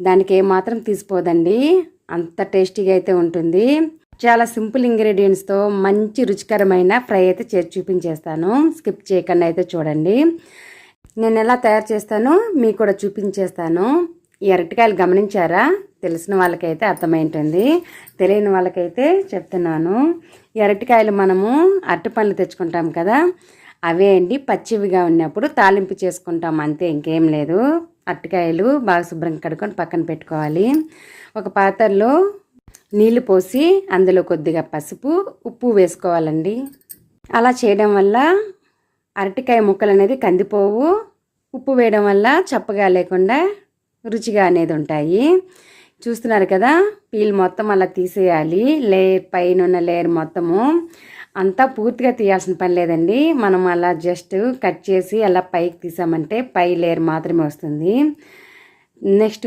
దానికి ఏమాత్రం తీసిపోదండి. అంత టేస్టీగా అయితే ఉంటుంది. చాలా సింపుల్ ఇంగ్రీడియంట్స్తో మంచి రుచికరమైన ఫ్రై అయితే చేసి చూపించేస్తాను. స్కిప్ చేయకుండా అయితే చూడండి. నేను ఎలా తయారు చేస్తానో మీకు కూడా చూపించేస్తాను. ఈ అరటికాయలు గమనించారా? తెలిసిన వాళ్ళకైతే అర్థమైంటుంది. తెలియని వాళ్ళకైతే చెప్తున్నాను. ఈ అరటికాయలు మనము అరటి పండ్లు తెచ్చుకుంటాం కదా అవే అండి. పచ్చివిగా ఉన్నప్పుడు తాలింపు చేసుకుంటాం అంతే ఇంకేం లేదు. అరటికాయలు బాగా శుభ్రంగా కడుక్కొని పక్కన పెట్టుకోవాలి. ఒక పాత్రలో నీళ్ళు పోసి అందులో కొద్దిగా పసుపు ఉప్పు వేసుకోవాలండి. అలా చేయడం వల్ల అరటికాయ ముక్కలు అనేది కందిపోవు. ఉప్పు వేయడం వల్ల చప్పగా లేకుండా రుచిగా అనేది ఉంటాయి. చూస్తున్నారు కదా పీల్ మొత్తం అలా తీసేయాలి. లేయర్ పైన ఉన్న లేయర్ మొత్తము అంతా పూర్తిగా తీయాల్సిన పని లేదండి. మనం అలా జస్ట్ కట్ చేసి అలా పైకి తీసామంటే పై లేయర్ మాత్రమే వస్తుంది. నెక్స్ట్